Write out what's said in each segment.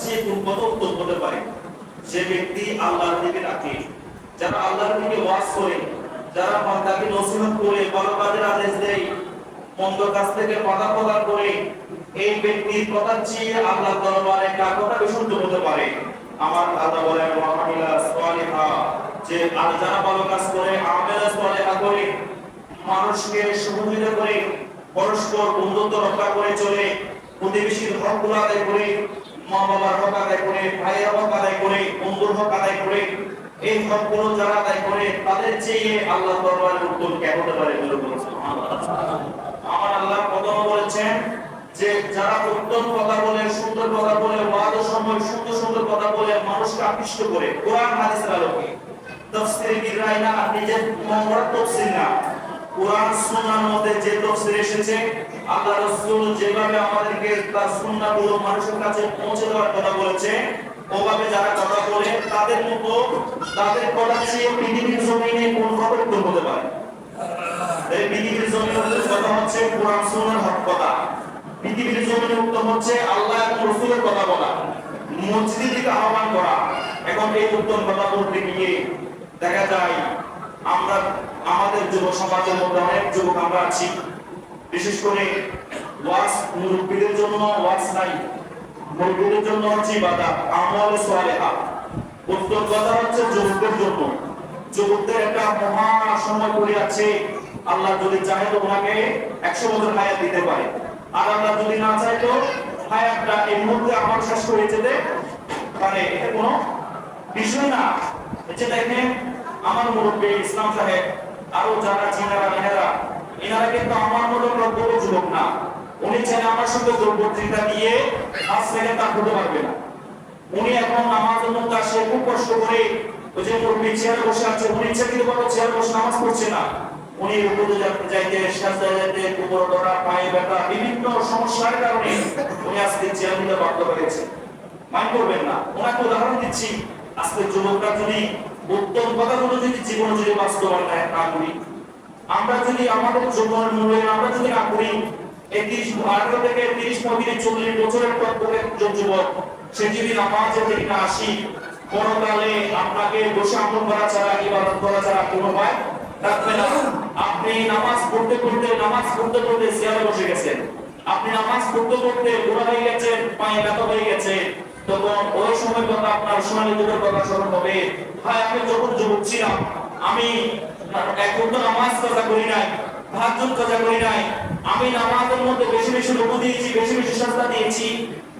চেয়ে কত উত্তম হতে পারে। যে ব্যক্তি আল্লাহর দিকে ডাকে। যারা আল্লাহর দিকে ওয়াজ করে, যারা বান্দাকে নসিহত করে ভালো আদেশ দেয় মন্দ কাজ থেকে বাধা প্রদান করে, এই ব্যক্তির কথা চেয়ে আল্লাহ দরবারে কার কথা বিশুদ্ধ হতে পারে। আমার আল্লাহ বলেন ওয়াহামিলা সালিহা। যে আর যারা ভালো কাজ করে, আমেলা সালিহা করে, মানুষকে সহযোগিতা করে, পরস্পর বন্ধুত্ব রক্ষা করে চলে, প্রতিবেশীর হকগুলো আদায় করে যারা আদায় যে কথা বলে, সুন্দর কথা বলে সময়, সুন্দর সুন্দর কথা বলে, মানুষকে আকৃষ্ট করে, কোরআন হাদিসের আলোকে। তাফসীর বিরাইনা নিজের মঙ্গল তাফসীর না। কোরআন সুন্নাহর মধ্যে যে তাফসীর এসেছে, আল্লাহ রাসূল যেভাবে আমাদেরকে তার সুন্নাহগুলো মানুষের কাছে পৌঁছে দেওয়ার কথা বলেছে, ওভাবে যারা কথা বলে, তাদের মতো তাদের কথা চেয়ে পৃথিবীর জমিনে কোন খবর হতে পারে? এই পৃথিবীর জমিনে কথা হচ্ছে কোরআন সুন্নাহর হক কথা। পৃথিবীর জমিনে উত্তম হচ্ছে আল্লাহ এবং রসুলের কথা বলা। মসজিদের দিকে আহ্বান করা। এখন এই উত্তম কথা বলতে গিয়ে দেখা যায় আমরা আমাদের যুব সমাজের মধ্যে অনেক যুবক আমরা আছি। বিশেষ করে ওয়াজ মুরব্বীদের জন্য ওয়াজ নাই, মুরব্বীদের জন্য হচ্ছে ইবাদত, আমল সালেহা। উত্তম কথা হচ্ছে যুবকদের জন্য। যুবকদের একটা মহা সময় পড়ে আছে, আল্লাহ যদি চাহে তো ওনাকে একশো বছর হায়াত দিতে পারে। আর আল্লাহ যদি না চায় তো হায়াতটা এই মুহূর্তে আমার শেষ করে যেতে পারে। এটা কোনো বিষয় না। যে দেখেন আমার মুরব্বী ইসলাম সাহেব, আরও যারা চিনারা মেহেরা, এনারা কিন্তু আমার মতো প্রজ্ঞ যুবক না। উনি চাইলে আমার সঙ্গে দুর্বৃত্তা দিয়ে আজ থেকে তা হতে পারবে না। উনি এখন নামাজের মধ্যে আসে, খুব কষ্ট করে ওই যে মুরব্বী চেয়ারে বসে আছে, উনি ইচ্ছা কিন্তু বড় চেয়ারে বসে নামাজ পড়ছে না। উনি উপরে যাইতে সাজদা যাইতে কুকুর ধরা, পায়ে ব্যথা, বিভিন্ন সমস্যার কারণে উনি আজকে চেয়ার নিতে বাধ্য হয়েছে। মাইন্ড করবেন না। ওনাকে উদাহরণ দিচ্ছি। আজকে যুবকরা যদি উত্তম কথাগুলো যদি জীবনে যদি বাস্তবায়ন না করি, আমরা যদি আমাদের জীবনের মূল্যায়ন, আমরা যদি না করি এই তিরিশ আঠারো থেকে তিরিশ পঁয়ত্রিশ চল্লিশ বছরের পর একজন যুবক, সে যদি না আসি, পরকালে আপনাকে বসে আমল করা ছাড়া, ইবাদত করা ছাড়া কোনো উপায় না। আপনি নামাজ পড়তে পড়তে, নামাজ পড়তে পড়তে বসে গেছেন। আপনি নামাজ পড়তে পড়তে হয়ে গেছেন, পায়ে ব্যথা হয়ে গেছে। তখন ওই সময় আপনার সোনালী যুগের কথা স্মরণ হবে। ভাই, আমি যখন যুবক ছিলাম, আমি এখন তো নামাজ করি নাই করি নাই। আমি নামাজের মধ্যে বেশি বেশি রুকু দিয়েছি, বেশি বেশি দিয়েছি,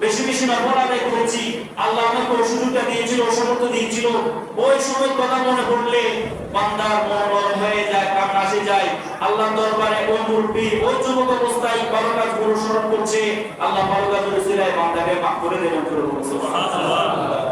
বেশি বেশি নফল আদায় করেছি। আল্লাহ আমাকে সুযোগটা দিয়েছিল দিয়েছিল। ওই সময় কথা মনে পড়লে বান্দার মন নরম হয়ে যায় কান্না আসে যায় আল্লাহ দরবারে ওই মুরব্বী ওই যুবক অবস্থায় ভালো কাজগুলো স্মরণ করছে। আল্লাহ ভালো কাজ করে বান্দাকে মাফ করে দেবেন সুবহানাল্লাহ।